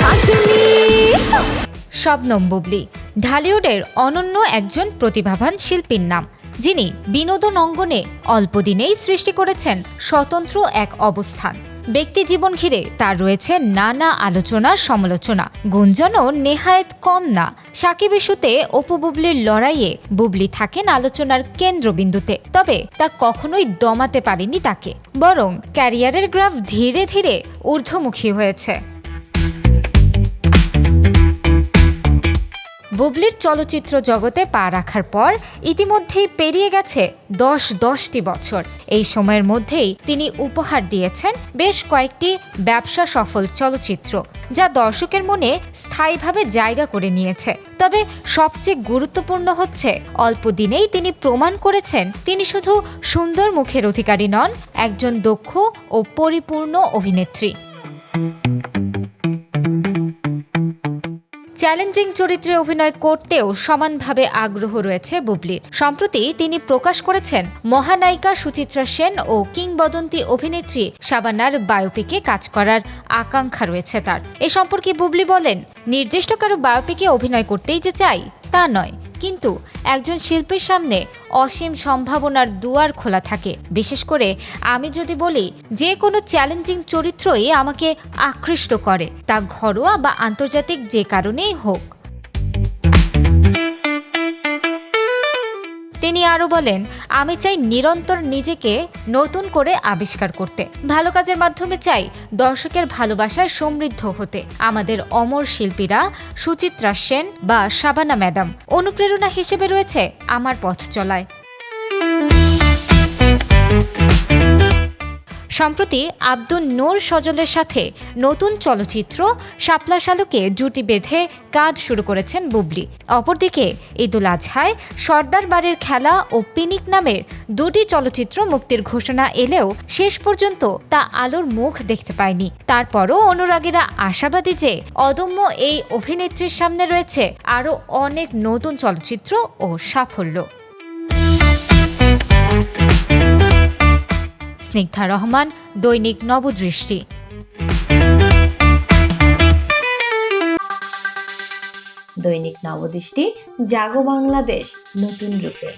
পাতলি শবনম বুবলি। ঢালিউডের অনন্য একজন প্রতিভাবান শিল্পীর নাম, যিনি বিনোদন অঙ্গনে অল্পদিনেই সৃষ্টি করেছেন স্বতন্ত্র এক অবস্থান। ব্যক্তি জীবন ঘিরে তার রয়েছে নানা আলোচনা, সমালোচনা। গুঞ্জনও নেহায়েত কম না। সাকিব ইস্যুতে অপু বুবলির লড়াইয়ে বুবলি থাকেন আলোচনার কেন্দ্রবিন্দুতে। তবে তা কখনোই দমাতে পারেনি তাকে। বরং ক্যারিয়ারের গ্রাফ ধীরে ধীরে ঊর্ধ্বমুখী হয়েছে। বুবলির চলচ্চিত্র জগতে পা রাখার পর ইতিমধ্যেই পেরিয়ে গেছে দশ দশটি বছর। এই সময়ের মধ্যেই তিনি উপহার দিয়েছেন বেশ কয়েকটি ব্যবসা সফল চলচ্চিত্র, যা দর্শকের মনে স্থায়ীভাবে জায়গা করে নিয়েছে। তবে সবচেয়ে গুরুত্বপূর্ণ হচ্ছে, অল্প দিনেই তিনি প্রমাণ করেছেন তিনি শুধু সুন্দর মুখের অধিকারী নন, একজন দক্ষ ও পরিপূর্ণ অভিনেত্রী। চ্যালেঞ্জিং চরিত্রে অভিনয় করতেও সমানভাবে আগ্রহ রয়েছে বুবলির সম্প্রতি তিনি প্রকাশ করেছেন মহানায়িকা সুচিত্রা সেন ও কিংবদন্তি অভিনেত্রী শাবানার বায়োপিকে কাজ করার আকাঙ্ক্ষা রয়েছে তার। এ সম্পর্কে বুবলি বলেন, নির্দিষ্ট কারও বায়োপিকে অভিনয় করতেই যে চাই, তা নয়। কিন্তু একজন শিল্পীর সামনে অসীম সম্ভাবনার দুয়ার খোলা থাকে। বিশেষ করে আমি যদি বলি, যে কোনো চ্যালেঞ্জিং চরিত্রই আমাকে আকৃষ্ট করে, তা ঘরোয়া বা আন্তর্জাতিক যে কারণেই হোক। তিনি আরও বলেন, আমি চাই নিরন্তর নিজেকে নতুন করে আবিষ্কার করতে। ভালো কাজের মাধ্যমে চাই দর্শকের ভালোবাসায় সমৃদ্ধ হতে। আমাদের অমর শিল্পীরা সুচিত্রা সেন বা শাবানা ম্যাডাম অনুপ্রেরণা হিসেবে রয়েছে আমার পথ চলায়। সম্প্রতি আব্দুল নূর সজলের সাথে নতুন চলচ্চিত্র শাপলা শালুকে জুটি বেঁধে কাজ শুরু করেছেন বুবলি। অপরদিকে ঈদুল আজহায় সর্দার বাড়ির খেলা ও পিনিক নামের দুটি চলচ্চিত্র মুক্তির ঘোষণা এলেও শেষ পর্যন্ত তা আলোর মুখ দেখতে পায়নি। তারপরও অনুরাগীরা আশাবাদী যে অদম্য এই অভিনেত্রীর সামনে রয়েছে আরও অনেক নতুন চলচ্চিত্র ও সাফল্য। স্নিগ্ধা রহমান দৈনিক নবদৃষ্টি। দৈনিক নবদৃষ্টি জাগো বাংলাদেশ নতুন রূপে।